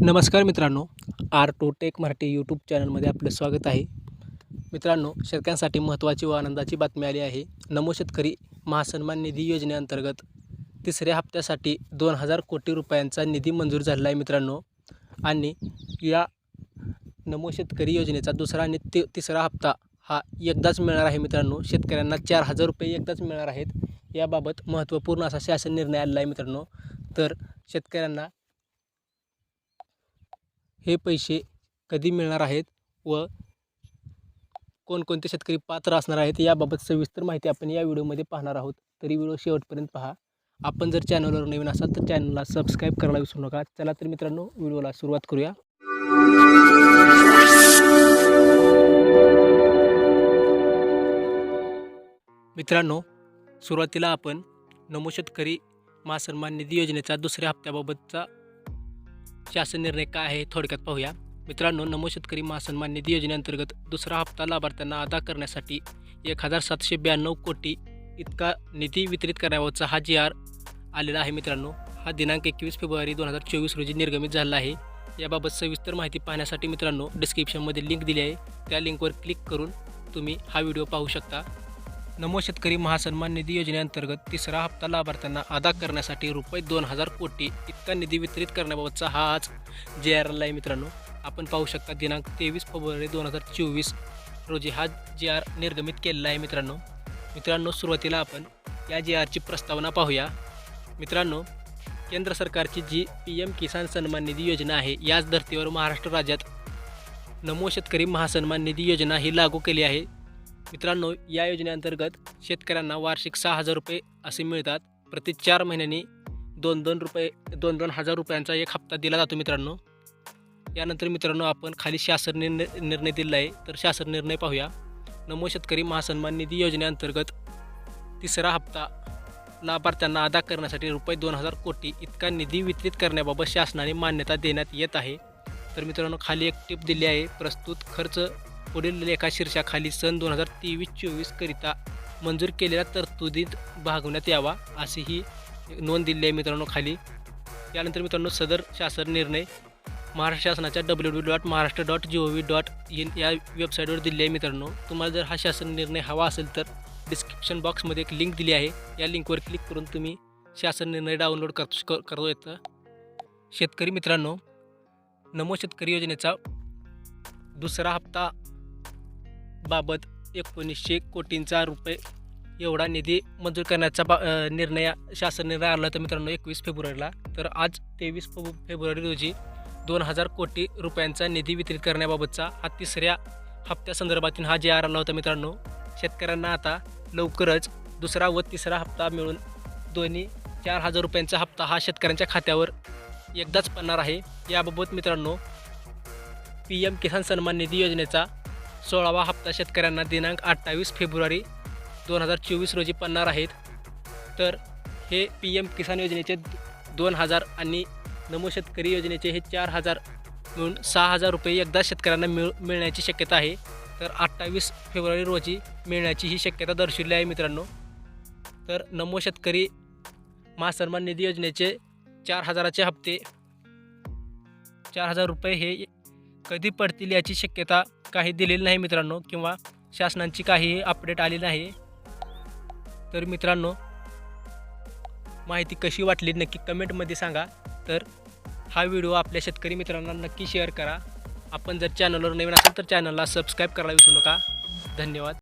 नमस्कार मित्रांनो R two tech Marathi YouTube चॅनलमध्ये आपलं स्वागत आहे. मित्रांनो शेतकऱ्यांसाठी महत्त्वाची व आनंदाची बातमी आली आहे. नमो शेतकरी महासन्मान निधी योजनेअंतर्गत तिसऱ्या हप्त्यासाठी दोन हजार कोटी रुपयांचा निधी मंजूर झालेला आहे मित्रांनो. आणि या नमो शेतकरी योजनेचा दुसरा आणि ति तिसरा हप्ता हा एकदाच मिळणार आहे मित्रांनो. शेतकऱ्यांना चार हजार रुपये एकदाच मिळणार आहेत. याबाबत महत्त्वपूर्ण असा शासन निर्णय आलेला आहे मित्रांनो. तर शेतकऱ्यांना हे पैसे कधी मिळणार आहेत व कोणकोणते शेतकरी पात्र असणार आहेत याबाबत सविस्तर माहिती आपण या व्हिडिओमध्ये पाहणार आहोत. तरी व्हिडिओ शेवटपर्यंत पहा. आपण जर चॅनलवर नवीन असाल तर चॅनलला सबस्क्राईब करायला विसरू नका. चला तर मित्रांनो व्हिडिओला सुरुवात करूया. मित्रांनो सुरुवातीला आपण नमो शेतकरी महासन्मान निधी योजनेचा दुसऱ्या हप्त्याबाबतचा शासन निर्णय काय आहे थोडक्यात पाहूया. मित्रांनो नमो शेतकरी महासन्मान निधी योजनेअंतर्गत दुसरा हप्ता लाभार्थ्यांना अदा करण्यासाठी एक हजार सातशे ब्याण्णव कोटी इतका निधी वितरित करण्यावरचा हा जी आर आलेला आहे मित्रांनो. हा दिनांक एकवीस फेब्रुवारी दोन हजार चोवीस रोजी निर्गमित झाला आहे. याबाबत सविस्तर माहिती पाहण्यासाठी मित्रांनो डिस्क्रिप्शनमध्ये लिंक दिली आहे. त्या लिंकवर क्लिक करून तुम्ही हा व्हिडिओ पाहू शकता. नमो शेतकरी महासन्मान निधी योजनेअंतर्गत तिसरा हप्ता लाभार्थ्यांना अदा करण्यासाठी रुपये दोन हजार कोटी इतका निधी वितरित करण्याबाबतचा हा आज जे आर एल आहे मित्रांनो. आपण पाहू शकता दिनांक तेवीस फेब्रुवारी दोन हजार चोवीस रोजी हा जे आर निर्गमित केलेला आहे मित्रांनो. मित्रांनो सुरुवातीला आपण या जे आरची प्रस्तावना पाहूया. मित्रांनो केंद्र सरकारची जी पी एम किसान सन्मान निधी योजना आहे याच धर्तीवर महाराष्ट्र राज्यात नमो शेतकरी महासन्मान निधी योजना ही लागू केली आहे. मित्रांनो या योजनेअंतर्गत शेतकऱ्यांना वार्षिक सहा हजार रुपये असे मिळतात. प्रति चार महिन्यांनी दोन दोन रुपये दोन दोन हजार रुपयांचा एक हप्ता दिला जातो मित्रांनो. यानंतर मित्रांनो आपण खाली शासन निर्णय निर्णय दिला आहे तर शासन निर्णय पाहूया. नमो शेतकरी महासन्मान निधी योजनेअंतर्गत तिसरा हप्ता लाभार्थ्यांना अदा करण्यासाठी रुपये दोन हजार कोटी इतका निधी वितरित करण्याबाबत शासनाने मान्यता देण्यात येत आहे. तर मित्रांनो खाली एक टिप दिली आहे प्रस्तुत खर्च पुढील लेखा शीर्षाखाली सन दोन हजार तेवीस चोवीसकरिता मंजूर केलेल्या तरतुदीत भागवण्यात यावा अशी ही नोंद दिली आहे मित्रांनो खाली. यानंतर मित्रांनो सदर शासन निर्णय. महाराष्ट्र शासनाच्या W W dot Maharashtra dot G O V dot in या वेबसाईटवर दिली आहे मित्रांनो. तुम्हाला जर हा शासन निर्णय हवा असेल तर डिस्क्रिप्शन बॉक्समध्ये एक लिंक दिली आहे. या लिंकवर क्लिक करून तुम्ही शासन निर्णय डाउनलोड कर करतो येतं. शेतकरी मित्रांनो नमो शेतकरी योजनेचा दुसरा हप्ता बाबत एकोणीसशे कोटींचा रुपये एवढा निधी मंजूर करण्याचा बा निर्णय शासन निर्णय आला होता मित्रांनो एकवीस फेब्रुवारीला. तर आज तेवीस फेब्रुवारी रोजी दोन हजार कोटी रुपयांचा निधी वितरित करण्याबाबतचा हा तिसऱ्या हप्त्यासंदर्भातील हा जे आर आला होता मित्रांनो. शेतकऱ्यांना आता लवकरच दुसरा व तिसरा हप्ता मिळून दोन्ही चार हजार रुपयांचा हप्ता हा शेतकऱ्यांच्या खात्यावर एकदाच पडणार आहे. याबाबत मित्रांनो पी एम किसान सन्मान निधी योजनेचा सोळावा हप्ता शेतकऱ्यांना दिनांक अठ्ठावीस फेब्रुवारी दोन हजार चोवीस रोजी पडणार आहेत. तर हे पी एम किसान योजनेचे दोन हजार आणि नमो शेतकरी योजनेचे हे चार हजार मिळून सहा हजार रुपये एकदा शेतकऱ्यांना मिळ मिळण्याची शक्यता आहे. तर अठ्ठावीस फेब्रुवारी रोजी मिळण्याची ही शक्यता दर्शवली आहे मित्रांनो. तर नमो शेतकरी महासन्मान निधी योजनेचे चार हजाराचे हप्ते चार हजार रुपये हे कधी पडतील याची शक्यता काही दिलेली नाही मित्रांनो किंवा शासनांची काही अपडेट आली नाही. तर मित्रांनो माहिती कशी वाटली नक्की कमेंटमध्ये सांगा. तर हा व्हिडिओ आपल्या शेतकरी मित्रांना नक्की शेअर करा. आपण जर चॅनलवर नवीन असाल तर चॅनलला सबस्क्राईब करायला विसरू नका. धन्यवाद.